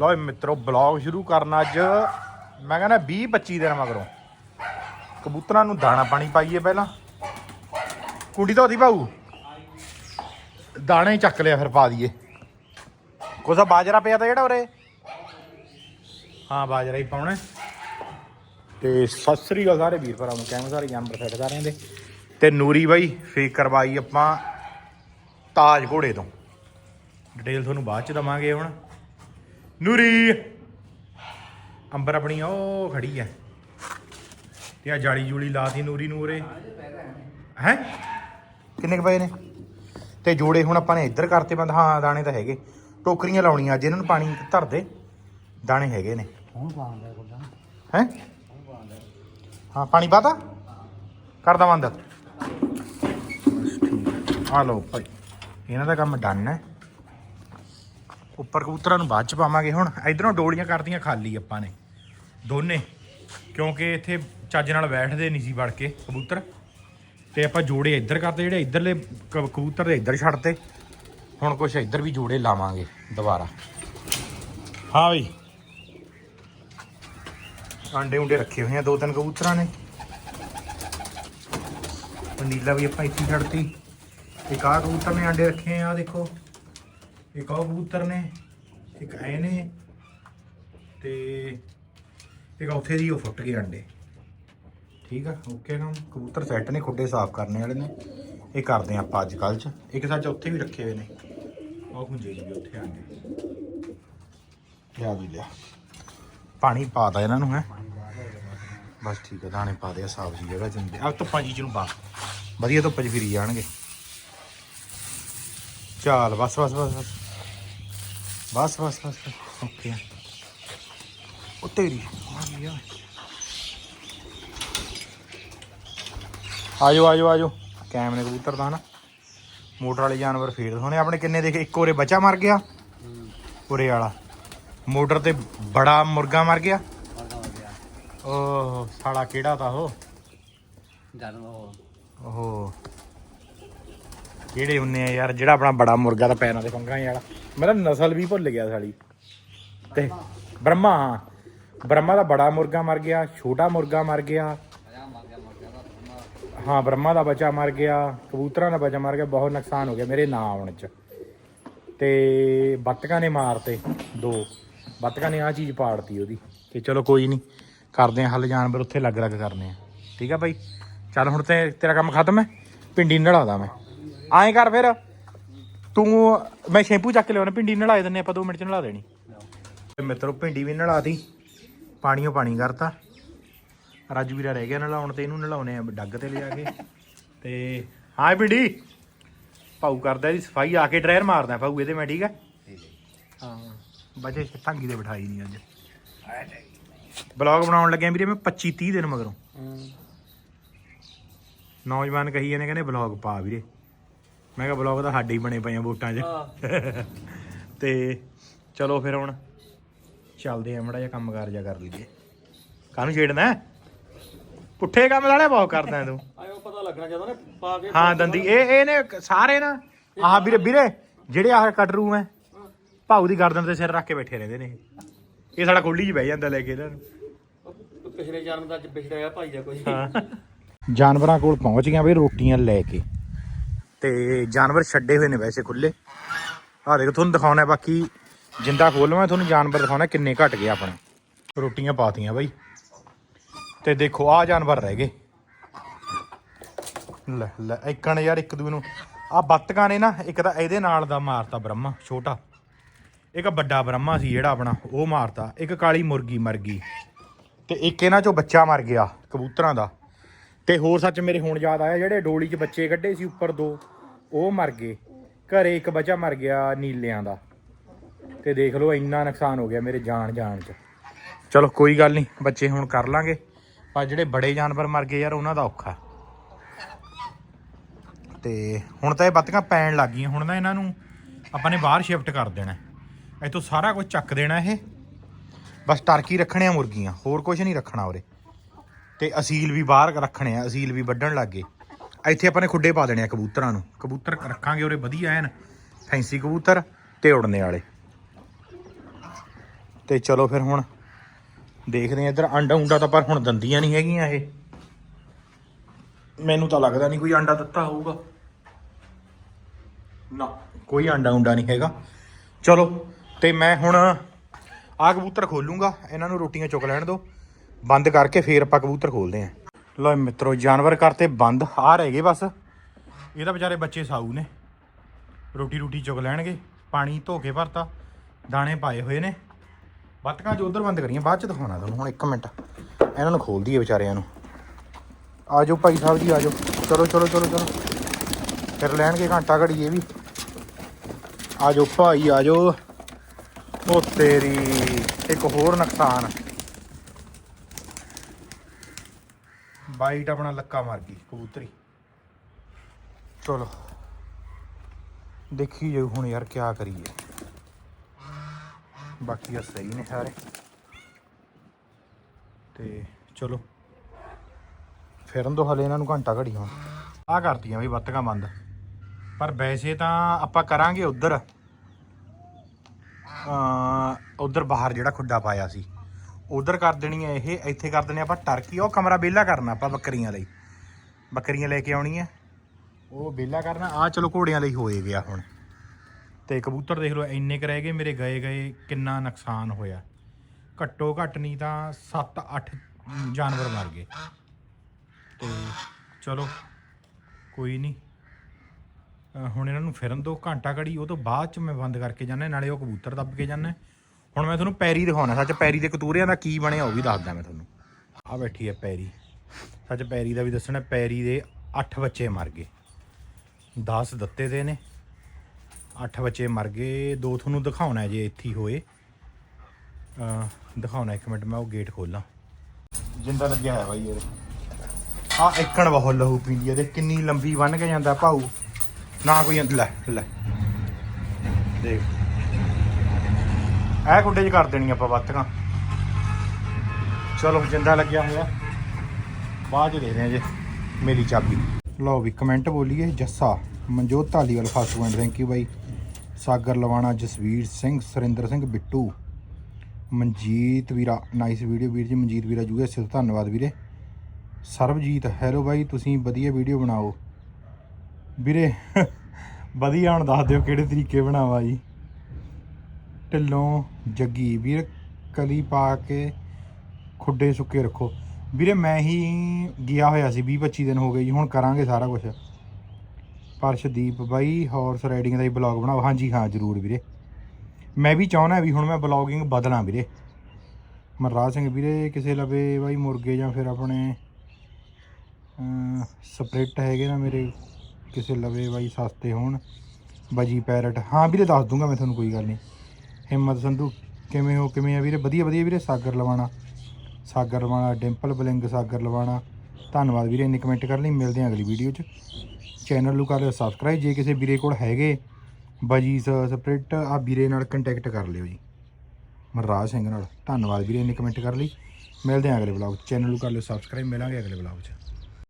ਲਓ ਜੀ ਮਿੱਤਰੋ ਬਲੌਗ ਸ਼ੁਰੂ ਕਰਨ ਅੱਜ। ਮੈਂ ਕਹਿੰਦਾ 20 25 ਦਿਨ ਮਗਰੋਂ। ਕਬੂਤਰਾਂ ਨੂੰ ਦਾਣਾ ਪਾਣੀ ਪਾਈਏ ਪਹਿਲਾਂ। ਕੁੰਡੀ ਧੋਦੀ ਭਾਊ? ਦਾਣੇ ਚੱਕ ਲਿਆ ਫਿਰ ਪਾ ਦਈਏ। ਕੋਸਾ ਬਾਜਰਾ ਪਿਆ ਤਾਂ ਜਿਹੜਾ ਉਰੇ? ਹਾਂ, ਬਾਜਰਾ ਹੀ ਪਾਉਣਾ। ਤੇ ਸਤਿ ਸ੍ਰੀ ਅਕਾਲ ਸਾਰੇ ਵੀਰ ਭਰਾਵਾਂ ਨੂੰ ਕਹਿੰਦੇ ਸਾਰੇ ਜਾਨਵਰ ਸਾਰਿਆਂ ਦੇ ਤੇ ਨੂਰੀ ਬਾਈ ਫੇਕ ਕਰਵਾਈ ਆਪਾਂ ਤਾਜ ਘੋੜੇ ਤੋਂ। ਡਿਟੇਲ ਤੁਹਾਨੂੰ ਬਾਅਦ ਚ ਦਵਾਂਗੇ ਹੁਣ। ਨੂਰੀ। ਅੰਬਰ ਆਪਣੀ ਉਹ ਖੜੀ ਐ। ਤੇ ਆ ਜਾਲੀ ਜੂਲੀ ਲਾਤੀ ਨੂਰੀ ਨੂਰੇ ਉਰੇ। ਹੈ? ਕਿੰਨੇ ਕੁ ਪਏ ਨੇ? ਤੇ ਜੋੜੇ ਹੁਣ ਆਪਾਂ ਨੇ ਇੱਧਰ ਕਰਤੇ ਬੰਦ। ਹਾਂ, ਦਾਣੇ ਤਾਂ ਹੈਗੇ। ਟੋਕਰੀਆਂ ਲਾਉਣੀਆਂ ਅੱਜ, ਇਹਨਾਂ ਨੂੰ ਪਾਣੀ ਧਰ ਦੇ। ਦਾਣੇ ਹੈਗੇ ਨੇ। ਹੁਣ ਪਾਉਂਦਾ ਕੋਲ ਹੈ? ਹਾਂ, ਪਾਣੀ ਪਾਤਾ ਕਰਦਾ ਬੰਦ। ਆ ਲਓ ਭਾਈ, ਇਹਨਾਂ ਦਾ ਕੰਮ ਡਨ ਹੈ ਉੱਪਰ ਕਬੂਤਰਾਂ ਨੂੰ ਬਾਅਦ ਚ ਪਾਵਾਂਗੇ ਹੁਣ। ਇਧਰੋਂ ਡੋਲੀਆਂ ਕਰਦੀਆਂ ਖਾਲੀ ਆਪਾਂ ਨੇ। ਦੋਨੇ। ਕਿਉਂਕਿ ਇੱਥੇ ਚੱਜ ਨਾਲ ਬੈਠਦੇ ਨਹੀਂ ਸੀ ਵੜ ਕੇ ਕਬੂਤਰ। ਤੇ ਆਪਾਂ ਜੋੜੇ ਇੱਧਰ ਕਰਦੇ ਜਿਹੜੇ ਇੱਧਰਲੇ ਕ- ਕਬੂਤਰ ਦੇ ਇੱਧਰ ਛੱਡਤੇ। ਹੁਣ ਕੁਛ ਇੱਧਰ ਵੀ ਜੋੜੇ ਲਾਵਾਂਗੇ ਦੁਬਾਰਾ। ਹਾਂ ਬਈ। ਆਂਡੇ ਉਂਡੇ ਰੱਖੇ ਹੋਏ ਆ ਦੋ ਤਿੰਨ ਕਬੂਤਰਾਂ ਨੇ। ਉਹ ਨੀਲਾ ਵੀ ਆਪਾਂ ਇੱਥੇ ਹੀ ਛੱਡਤੀ। ਇੱਕ ਆਹ ਕਬੂਤਰ ਨੇ ਆਂਡੇ ਰੱਖੇ ਆ, ਆਹ ਦੇਖੋ। ਇੱਕ ਉਹ ਕਬੂਤਰ ਨੇ, ਇੱਕ ਐ ਨੇ ਤੇ ਇੱਕ ਉੱਥੇ ਦੀ ਉਹ ਫੁੱਟ ਗਏ ਅੰਡੇ। ਠੀਕ ਆ? ਓਕੇ ਕੰਮ ਕਬੂਤਰ ਸੈੱਟ ਨੇ, ਖੁੱਡੇ ਸਾਫ਼ ਕਰਨੇ ਵਾਲੇ ਨੇ। ਇਹ ਕਰਦੇ ਆ ਆਪਾਂ ਅੱਜ ਕੱਲ ਚ। ਇੱਕ ਸੱਚ ਉੱਥੇ ਵੀ ਰੱਖੇ ਹੋਏ ਨੇ। ਉਹ ਹੁੰਜੇ ਜੀ ਉੱਥੇ ਆਂਡੇ ਲਿਆ ਵੀ ਲਿਆ। ਪਾਣੀ ਪਾਤਾ ਇਹਨਾਂ ਨੂੰ, ਹੈ। ਬਸ ਠੀਕ ਹੈ ਦਾਣੇ ਪਾ ਦੇ ਸਾਫ਼ ਜੀ ਜਗ੍ਹਾ ਚੰਦੇ ਆ ਧੁੱਪਾਂ ਜੀ ਚ ਨੂੰ ਪਾ। ਵਧੀਆ ਧੁੱਪ ਚ ਫਿਰੀ ਜਾਣਗੇ। ਚਾਲ ਬਸ ਬਸ ਬਸ। ਬਸ ਬਸ ਬਸ ਓਕੇ। ਉਹ ਤੇਰੀ ਆਜੋ ਆਜੋ ਆਜੋ। ਕੈਮ ਨੇ ਕਬੂਤਰ ਦਾ ਨਾ ਮੋਟਰ ਵਾਲੇ ਜਾਨਵਰ ਫੇਰ ਦਿਖਾਉਣੇ। ਆਪਣੇ ਕਿੰਨੇ ਦੇਖੇ ਇੱਕ ਉਰੇ ਬੱਚਾ ਮਰ ਗਿਆ ਉਰੇ ਵਾਲਾ। ਮੋਟਰ ਤੇ ਬੜਾ ਮੁਰਗਾ ਮਰ ਗਿਆ। ਓਹ ਸਾਲਾ ਕਿਹੜਾ ਤਾ ਉਹ? ਜਦ ਉਹ। ਕਿਹੜੇ ਹੁੰਨੇ ਆ ਯਾਰ ਜਿਹੜਾ ਆਪਣਾ ਬੜਾ ਮੁਰਗਾ ਦਾ ਪੈਰਾਂ ਦੇ ਪੰਗਾ ਹੀ ਵਾਲਾ। ਮੇਰਾ ਨਸਲ ਵੀ ਭੁੱਲ ਗਿਆ ਸਾਲੀ। ਤੇ ਬ੍ਰਹਮਾ, ਹਾਂ। ਬ੍ਰਹਮਾ ਦਾ ਬੜਾ ਮੁਰਗਾ ਮਰ ਗਿਆ, ਛੋਟਾ ਮੁਰਗਾ ਮਰ ਗਿਆ। ਹਾਂ, ਬ੍ਰਹਮਾ ਦਾ ਬੱਚਾ ਮਰ ਗਿਆ, ਕਬੂਤਰਾਂ ਦਾ ਬੱਚਾ ਮਰ ਗਿਆ, ਬਹੁਤ ਨੁਕਸਾਨ ਹੋ ਗਿਆ ਮੇਰੇ ਨਾਂ ਆਉਣ ਚ। ਤੇ ਬੱਤਕਾਂ ਨੇ ਮਾਰਤੇ ਦੋ। ਬੱਤਕਾਂ ਨੇ ਆ ਚੀਜ਼ ਪਾੜਤੀ ਉਹਦੀ ਤੇ ਚਲੋ ਕੋਈ ਨਹੀਂ ਕਰਦੇ ਆ ਹੱਲ ਜਾਨਵਰ ਉੱਥੇ ਲੱਗ ਲੱਗ ਕਰਨੇ ਆ ਠੀਕ ਆ ਭਾਈ ਚੱਲ ਹੁਣ ਤੇ ਤੇਰਾ ਕੰਮ ਖਤਮ ਹੈ, ਪਿੰਡੀ ਨਲਾਦਾ ਮੈਂ। ਆਏ ਕਰ ਫਿਰ। ਤੂੰ ਮੈਂ ਸ਼ੈਂਪੂ ਚੱਕ ਲਿਆਉਣਾ ਪਿੰਡੀ ਨਲਾ ਦਿੰਨੇ ਆਪਾਂ 2 ਮਿੰਟ ਚ ਨਲਾ ਦੇਣੀ। ਤੇ ਮਿੱਤਰੋ ਪਿੰਡੀ ਵੀ ਨਲਾਤੀ ਪਾਣੀਓ ਪਾਣੀ ਕਰਤਾ। ਰਾਜੂ ਵੀਰਾ ਰਹਿ ਗਿਆ ਨਲਾਉਣ ਤੇ ਇਹਨੂੰ ਨਲਾਉਣੇ ਆ ਡੱਗ ਤੇ ਲਿਆ ਕੇ। ਤੇ ਹਾਂ ਪਿੰਡੀ ਭਾਊ ਕਰਦਾ ਇਹਦੀ ਸਫ਼ਾਈ ਆ ਕੇ ਡਰਾਇਰ ਮਾਰਦਾ ਭਾਊ ਇਹਦੇ ਮੈਂ ਠੀਕ ਹੈ ਹਾਂ ਬਜੇ ਟਾਂਗੀ ਦੇ ਬਿਠਾਈ ਨਹੀਂ ਅੱਜ। ਬਲੌਗ ਬਣਾਉਣ ਲੱਗਿਆ ਵੀਰੇ ਮੈਂ 25 30 ਦਿਨ ਮਗਰੋਂ। ਨੌਜਵਾਨ ਕਹੀ ਜਾਂਦੇ ਕਹਿੰਦੇ ਬਲੌਗ ਪਾ ਵੀਰੇ। ਮੈਂ ਕਿਹਾ ਬਲੌਗ ਤਾਂ ਸਾਡੇ ਹੀ ਬਣੇ ਪਏ ਆ ਵੋਟਾਂ 'ਚ। ਤੇ ਚਲੋ ਫਿਰ ਹੁਣ ਚੱਲਦੇ ਆ ਮੜਾ ਜਿਹਾ ਕੰਮ ਕਾਰ ਜਾ ਕਰ ਲਈਏ। ਕਾਹਨੂੰ ਛੇੜਨਾ? ਪੁੱਠੇ ਕੰਮ ਵਾਲੇ ਬਹੁਤ ਕਰਦਾ ਤੂੰ। ਆਇਓ ਪਤਾ ਲੱਗਣਾ ਜਦੋਂ ਨੇ ਪਾ ਕੇ ਹਾਂ ਦੰਦੀ ਇਹ ਇਹ ਨੇ ਸਾਰੇ ਨਾ ਆਹ ਵੀਰੇ ਵੀਰੇ ਜਿਹੜੇ ਆਹ ਕਟਰੂ ਐ ਭਾਊ ਦੀ ਗਰਦਨ ਤੇ ਸਿਰ ਰੱਖ ਕੇ ਬੈਠੇ ਰਹਿੰਦੇ ਨੇ ਇਹ। ਸਾਡਾ ਖੋਲੀ 'ਚ ਬਹਿ ਜਾਂਦਾ ਲੈ ਕੇ ਇਹਨਾਂ ਨੂੰ। ਪਿਛਲੇ ਜਨਮ ਦਾ ਅੱਜ ਪਿਛੜਿਆ ਭਾਈ ਦਾ ਕੋਈ। ਜਾਨਵਰਾਂ ਕੋਲ ਪਹੁੰਚ ਗਿਆ ਬਈ ਰੋਟੀਆਂ ਲੈ ਕੇ। ਤੇ ਜਾਨਵਰ ਛੱਡੇ ਹੋਏ ਨੇ ਵੈਸੇ ਖੁੱਲੇ ਆਹ ਦੇਖੋ, ਤੁਹਾਨੂੰ ਦਿਖਾਉਣਾ ਬਾਕੀ ਜਿੰਦਾ ਖੋਲਵਾਂ ਤੁਹਾਨੂੰ ਜਾਨਵਰ ਦਿਖਾਉਣਾ ਕਿੰਨੇ ਘਟ ਗਏ ਆਪਣੇ। ਰੋਟੀਆਂ ਪਾਤੀਆਂ ਬਈ। ਤੇ ਦੇਖੋ, ਆਹ ਜਾਨਵਰ ਰਹਿ ਗਏ। ਲੈ ਲੈ ਇੱਕਣ ਯਾਰ ਇੱਕ ਦੂਏ ਨੂੰ ਆ ਬੱਤਕਾਂ ਨੇ ਨਾ, ਇੱਕ ਤਾਂ ਇਹਦੇ ਨਾਲ ਦਾ ਮਾਰਤਾ ਬ੍ਰਹਮਾ, ਛੋਟਾ। ਇੱਕ ਵੱਡਾ ਬ੍ਰਹਮਾ ਸੀ ਜਿਹੜਾ ਆਪਣਾ, ਉਹ ਮਾਰਤਾ। ਇੱਕ ਕਾਲੀ ਮੁਰਗੀ ਮਰ ਗਈ। ਤੇ ਇੱਕ ਇਹਨਾਂ ਚੋਂ ਬੱਚਾ ਮਰ ਗਿਆ, ਕਬੂਤਰਾਂ ਦਾ। ਤੇ ਹੋਰ ਸੱਚ ਮੇਰੇ ਹੁਣ ਯਾਦ ਆਇਆ, ਜਿਹੜੇ ਡੋਲੀ 'ਚ ਬੱਚੇ ਕੱਢੇ ਸੀ ਉੱਪਰ ਦੋ, ਉਹ ਮਰ ਗਏ। ਘਰੇ ਇੱਕ ਬੱਚਾ ਮਰ ਗਿਆ ਨੀਲਿਆਂ ਦਾ। ਤੇ ਦੇਖ ਲਓ, ਇੰਨਾ ਨੁਕਸਾਨ ਹੋ ਗਿਆ ਮੇਰੇ ਜਾਨ ਜਾਨ 'ਚ। ਚਲੋ, ਕੋਈ ਗੱਲ ਨਹੀਂ, ਬੱਚੇ ਹੁਣ ਕਰ ਲਾਂਗੇ। ਪਰ ਜਿਹੜੇ ਬੜੇ ਜਾਨਵਰ ਮਰ ਗਏ ਯਾਰ, ਉਹਨਾਂ ਦਾ ਔਖਾ। ਤੇ ਹੁਣ ਤਾਂ ਇਹ ਬੱਤੀਆਂ ਪੈਣ ਲੱਗ ਗਈਆਂ। ਹੁਣ ਨਾ ਇਹਨਾਂ ਨੂੰ ਆਪਾਂ ਨੇ ਬਾਹਰ ਸ਼ਿਫਟ ਕਰ ਦੇਣਾ। ਇੱਥੋਂ ਸਾਰਾ ਕੁਝ ਚੱਕ ਦੇਣਾ ਇਹ। ਬਸ ਟਰਕੀ ਰੱਖਣੇ ਆ ਮੁਰਗੀਆਂ, ਹੋਰ ਕੁਝ ਨਹੀਂ ਰੱਖਣਾ ਉਰੇ। ਤੇ ਅਸੀਲ ਵੀ ਬਾਹਰ ਰੱਖਣੇ ਆ, ਅਸੀਲ ਵੀ ਵੱਢਣ ਲੱਗ। ਗਏ ਇੱਥੇ ਆਪਾਂ ਨੇ ਖੁੱਡੇ ਪਾ ਦੇਣੇ ਆ ਕਬੂਤਰਾਂ ਨੂੰ। ਕਬੂਤਰ ਰੱਖਾਂਗੇ ਉਰੇ, ਵਧੀਆ ਐਨ। ਫੈਂਸੀ ਕਬੂਤਰ ਤੇ ਉੜਨੇ ਵਾਲੇ। ਤੇ ਚਲੋ ਫਿਰ ਹੁਣ ਦੇਖਦੇ ਆ ਇੱਧਰ, ਅੰਡਾ ਉਂਡਾ ਤਾਂ ਪਰ ਹੁਣ ਦੰਦੀਆਂ ਨਹੀਂ ਹੈਗੀਆਂ ਇਹ। ਮੈਨੂੰ ਤਾਂ ਲੱਗਦਾ ਨਹੀਂ ਕੋਈ ਅੰਡਾ ਦਿੱਤਾ ਹੋਊਗਾ। ਨਾ, ਕੋਈ ਅੰਡਾ ਉਂਡਾ ਨਹੀਂ ਹੈਗਾ। ਚਲੋ, ਤੇ ਮੈਂ ਹੁਣ ਆ ਕਬੂਤਰ ਖੋਲੂੰਗਾ। ਇਹਨਾਂ ਨੂੰ ਰੋਟੀਆਂ ਚੁੱਕ ਲੈਣ ਦਿਓ। ਬੰਦ ਕਰਕੇ ਫੇਰ ਆਪਾਂ ਕਬੂਤਰ ਖੋਲਦੇ ਆਂ ਲੋ ਮਿੱਤਰੋ, ਜਾਨਵਰ ਕਰਤੇ ਬੰਦ ਆ ਰਹਿ ਗਏ ਬਸ। ਇਹ ਤਾਂ ਵਿਚਾਰੇ ਬੱਚੇ ਸਾਊ ਨੇ। ਰੋਟੀ ਰੋਟੀ ਚੁਗ ਲੈਣਗੇ, ਪਾਣੀ ਧੋ ਕੇ ਭਰਤਾ, ਦਾਣੇ ਪਾਏ ਹੋਏ ਨੇ। ਬੱਤਕਾਂ ਜੋ ਉਧਰ ਬੰਦ ਕਰੀਆਂ, ਬਾਅਦ ਚ ਦਿਖਾਉਣਾ ਤੁਹਾਨੂੰ, ਹੁਣ 1 ਮਿੰਟ। ਇਹਨਾਂ ਨੂੰ ਖੋਲ ਦਈਏ ਵਿਚਾਰਿਆਂ ਨੂੰ। ਆ ਜਾਓ ਭਾਈ ਸਾਹਿਬ ਜੀ ਆ ਜਾਓ ਚਲੋ ਚਲੋ ਚਲੋ ਚਲੋ। ਫਿਰ ਲੈਣਗੇ ਘੰਟਾ ਘੜੀ ਇਹ ਵੀ। ਆ ਜਾਓ ਭਾਈ ਆ ਜਾਓ ਉਹ ਤੇਰੀ ਇੱਕ ਹੋਰ ਨੁਕਸਾਨ। ਬਾਈਟ ਆਪਣਾ ਲੱਕਾ ਮਾਰ ਗਈ, ਕਬੂਤਰੀ। ਚਲੋ। ਦੇਖੀ ਜਾਊ ਹੁਣ ਯਾਰ ਕਿਆ ਕਰੀਏ। ਬਾਕੀ ਆ ਸਹੀ ਨੇ ਸਾਰੇ। ਤੇ ਚਲੋ। ਫਿਰਨ ਦੋ ਹਲੇ ਇਹਨਾਂ ਨੂੰ ਘੰਟਾ ਘੜੀ ਹੁਣ। ਆ ਕਰਤੀਆਂ ਵੀ ਬੱਤਕਾਂ ਬੰਦ। ਪਰ ਵੈਸੇ ਤਾਂ ਆਪਾਂ ਕਰਾਂਗੇ ਉਧਰ। ਉਧਰ ਬਾਹਰ ਜਿਹੜਾ ਖੁੱਡਾ ਪਾਇਆ ਸੀ। ਉਧਰ ਕਰ ਦੇਣੀ ਹੈ, ਇਹ ਇੱਥੇ ਕਰ ਦੇਣੀ ਆਪਾਂ ਟਰਕੀ ਉਹ ਕਮਰਾ ਵਿਹਲਾ ਕਰਨਾ ਆਪਾਂ ਬੱਕਰੀਆਂ ਲਈ। ਬੱਕਰੀਆਂ ਲੈ ਕੇ ਆਉਣੀ ਹੈ ਉਹ ਵਿਹਲਾ ਕਰਨਾ ਆ ਚਲੋ ਘੋੜਿਆਂ ਲਈ ਹੋਏ ਗਿਆ ਹੁਣ। ਤੇ ਕਬੂਤਰ ਦੇਖ ਲਓ, ਇੰਨੇ ਕੁ ਰਹਿ ਗਏ, ਮੇਰੇ ਗਏ ਗਏ ਕਿੰਨਾ ਨੁਕਸਾਨ ਹੋਇਆ। ਘੱਟੋ ਘੱਟ ਨਹੀਂ ਤਾਂ 7-8 ਜਾਨਵਰ ਮਰ ਗਏ। ਤੇ ਚਲੋ, ਕੋਈ ਨਹੀਂ। ਹੁਣ ਇਹਨਾਂ ਨੂੰ ਫਿਰਨ ਦੋ ਘੰਟਾ ਘੜੀ, ਉਹ ਤੋਂ ਬਾਅਦ ਚ ਮੈਂ ਬੰਦ ਕਰਕੇ ਜਾਣਾ ਨਾਲੇ ਉਹ ਕਬੂਤਰ ਦੱਬ ਕੇ ਜਾਣਾ ਹੁਣ ਮੈਂ ਤੁਹਾਨੂੰ ਪੈਰੀ ਦਿਖਾਉਣਾ, ਸੱਚ ਪੈਰੀ ਦੇ ਕਤੂਰਿਆਂ ਦਾ ਕੀ ਬਣਿਆ ਉਹ ਵੀ ਦੱਸਦਾ ਮੈਂ ਤੁਹਾਨੂੰ। ਆ ਬੈਠੀ ਹੈ ਪੈਰੀ। ਸੱਚ ਪੈਰੀ ਦਾ ਵੀ ਦੱਸਣਾ, ਪੈਰੀ ਦੇ 8 ਬੱਚੇ ਮਰ ਗਏ। 10 ਦਿੱਤੇ ਦੇ ਨੇ। 8 ਬੱਚੇ ਮਰ ਗਏ। ਦੋ ਤੁਹਾਨੂੰ ਦਿਖਾਉਣਾ ਜੇ ਇੱਥੇ ਹੋਏ। ਦਿਖਾਉਣਾ ਇੱਕ ਮਿੰਟ, ਮੈਂ ਉਹ ਗੇਟ ਖੋਲਾਂ। ਜਿੰਦਾ ਲੱਗਿਆ ਹੈ ਬਾਈ ਇਹਦੇ ਆ ਇੱਕਣ ਬਹੁਤ ਲਹੂ ਪੀਂਦੀ ਹੈ ਦੇ ਕਿੰਨੀ ਲੰਬੀ ਬੰਨ ਕੇ ਜਾਂਦਾ ਭਾਊ। ਨਾ ਕੋਈ ਲੈ ਲੈ। ਦੇਖ। ਇਹ ਕੁੰਡੇ 'ਚ ਕਰ ਦੇਣੀ ਆਪਾਂ ਬੱਤਕਾਂ ਚਲੋ, ਜਿੰਦਾ ਲੱਗਿਆ ਹੋਇਆ। ਬਾਅਦ 'ਚ ਦੇਖਦੇ ਹਾਂ ਜੇ, ਮੇਰੀ ਚਾਬੀ। ਲਓ ਵੀ ਕਮੈਂਟ ਬੋਲੀਏ, Jassa, Manjot Dhaliwal fast and thank you ਬਾਈ। ਸਾਗਰ ਲਵਾਣਾ, ਜਸਵੀਰ ਸਿੰਘ, ਸੁਰਿੰਦਰ ਸਿੰਘ, ਬਿੱਟੂ, ਮਨਜੀਤ ਵੀਰਾ ਨਾਈਸ ਵੀਡੀਓ ਵੀਰ ਜੀ, ਮਨਜੀਤ ਵੀਰਾ ਜੂਏ ਸਿਰ ਧੰਨਵਾਦ ਵੀਰੇ। ਸਰਬਜੀਤ ਹੈਲੋ ਬਾਈ, ਤੁਸੀਂ ਵਧੀਆ ਵੀਡੀਓ ਬਣਾਓ। ਵੀਰੇ, ਵਧੀਆ ਹੁਣ ਦੱਸ ਦਿਓ ਕਿਹੜੇ ਤਰੀਕੇ ਬਣਾਵਾ ਜੀ। ਢਿੱਲੋਂ ਜੱਗੀ। ਵੀਰ ਕਲੀ ਪਾ ਕੇ ਖੁੱਡੇ ਸੁੱਕੇ ਰੱਖੋ। ਵੀਰੇ, ਮੈਂ ਹੀ ਗਿਆ ਹੋਇਆ ਸੀ 20 25 ਦਿਨ ਹੋ ਗਏ ਜੀ, ਹੁਣ ਕਰਾਂਗੇ ਸਾਰਾ ਕੁਝ ਪਰਸ਼ਦੀਪ ਬਾਈ ਹਾਰਸ ਰਾਈਡਿੰਗ ਦਾ ਹੀ ਬਲੌਗ ਬਣਾਓ। ਹਾਂਜੀ, ਹਾਂ, ਜਰੂਰ ਵੀਰੇ। ਮੈਂ ਵੀ ਚਾਹੁੰਦਾ ਵੀ ਹੁਣ ਮੈਂ ਬਲੌਗਿੰਗ ਬਦਲਾਂ ਵੀਰੇ। ਮਨਰਾਜ ਸਿੰਘ, ਵੀਰੇ, ਕਿਸੇ ਲਵੇ ਬਾਈ ਮੁਰਗੇ ਜਾਂ ਫਿਰ ਆਪਣੇ ਸਪਰਿਟ ਹੈਗੇ ਨਾ ਮੇਰੇ, ਕਿਸੇ ਲਵੇ ਬਾਈ ਸਸਤੇ ਹੋਣ। ਬਜੀ ਪੈਰਟ ਹਾਂ ਵੀਰੇ, ਦੱਸ ਦੂੰਗਾ ਮੈਂ ਤੁਹਾਨੂੰ, ਕੋਈ ਗੱਲ ਨਹੀਂ। ਹਿੰਮਤ ਸੰਧੂ, ਕਿਵੇਂ ਹੋ, ਕਿਵੇਂ ਆ ਵੀਰੇ? ਵਧੀਆ ਵਧੀਆ ਵੀਰੇ, ਸਾਗਰ ਲਵਾਣਾ। ਸਾਗਰ ਲਵਾਣਾ, ਡਿੰਪਲ ਬਲਿੰਗ ਸਾਗਰ ਲਵਾਣਾ। ਧੰਨਵਾਦ ਵੀਰੇ, ਇੰਨੇ ਕਮੈਂਟ ਕਰਨ ਲਈ। ਮਿਲਦੇ ਹਾਂ ਅਗਲੀ ਵੀਡੀਓ 'ਚ। ਚੈਨਲ ਨੂੰ ਕਰ ਲਿਓ ਸਬਸਕ੍ਰਾਈਬ ਜੇ ਕਿਸੇ ਵੀਰੇ ਕੋਲ ਹੈਗੇ, ਬਜੀ ਸਪਰਿਟ, ਆ ਵੀਰੇ ਨਾਲ ਕੰਟੈਕਟ ਕਰ ਲਿਓ ਜੀ। ਮਨਰਾਜ ਸਿੰਘ ਨਾਲ। ਧੰਨਵਾਦ ਵੀਰੇ, ਇੰਨੇ ਕਮੈਂਟ ਕਰ ਲਈ। ਮਿਲਦੇ ਹਾਂ ਅਗਲੇ ਵਲੌਗ 'ਚ। ਚੈਨਲ ਨੂੰ ਕਰ ਲਿਓ ਸਬਸਕ੍ਰਾਈਬ ਮਿਲਾਂਗੇ ਅਗਲੇ ਵਲੌਗ 'ਚ।